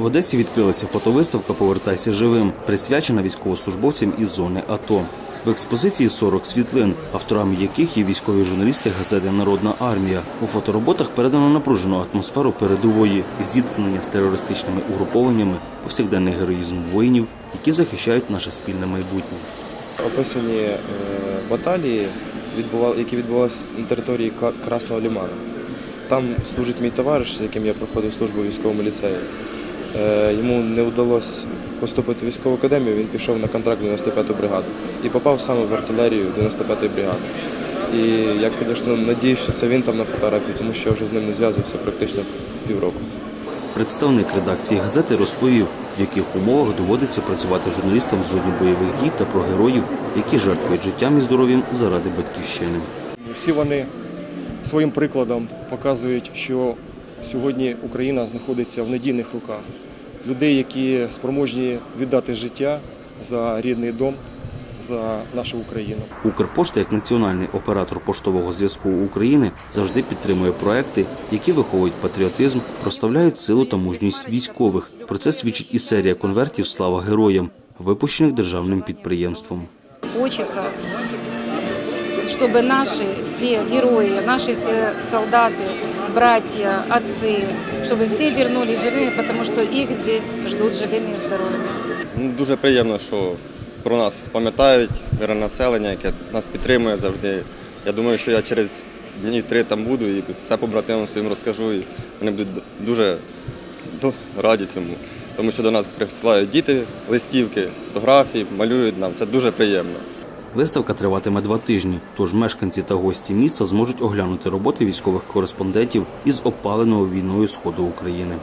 В Одесі відкрилася фотовиставка Повертайся живим, присвячена військовослужбовцям із зони АТО. В експозиції 40 світлин, авторами яких є військові журналісти газети Народна армія. У фотороботах передано напружену атмосферу передової, зіткнення з терористичними угрупованнями, повсякденний героїзм воїнів, які захищають наше спільне майбутнє. Описані е, баталії, які відбувалися на території Красного Ліману. Там служить мій товариш, з яким я проходив службу військовому ліцеї. Е, Йому не вдалося поступити в військову академію, він пішов на контракт 95-ту бригаду і попав саме в артилерію 95-ї бригади. І я, звісно, надіюсь, що це він там на фотографії, тому що я вже з ним не зв'язувався практично півроку. Представник редакції газети розповів, в яких умовах доводиться працювати журналістам з зоні бойових дій та про героїв, які жертвують життям і здоров'ям заради батьківщини. Всі вони своїм прикладом показують, що сьогодні Україна знаходиться в надійних руках людей, які спроможні віддати життя за рідний дом, за нашу Україну. Укрпошта, як національний оператор поштового зв'язку України, завжди підтримує проекти, які виховують патріотизм, проставляють силу та мужність військових. Про це свідчить і серія конвертів Слава героям, випущених державним підприємством. Хочется, чтобы наши все герои, наши все солдаты, братья, отцы, чтобы все вернулись живыми, потому что их здесь ждут живыми и здоровыми. Ну, Дуже приємно, що про нас пам'ятають мирне населення, яке нас підтримує завжди. Я думаю, що я через дні три там буду і все побратимам своїм розкажу. І вони будуть дуже ду- раді цьому. Тому що до нас присилають діти листівки, фотографії, малюють нам. Це дуже приємно. Виставка триватиме два тижні, тож мешканці та гості міста зможуть оглянути роботи військових кореспондентів із опаленого війною сходу України.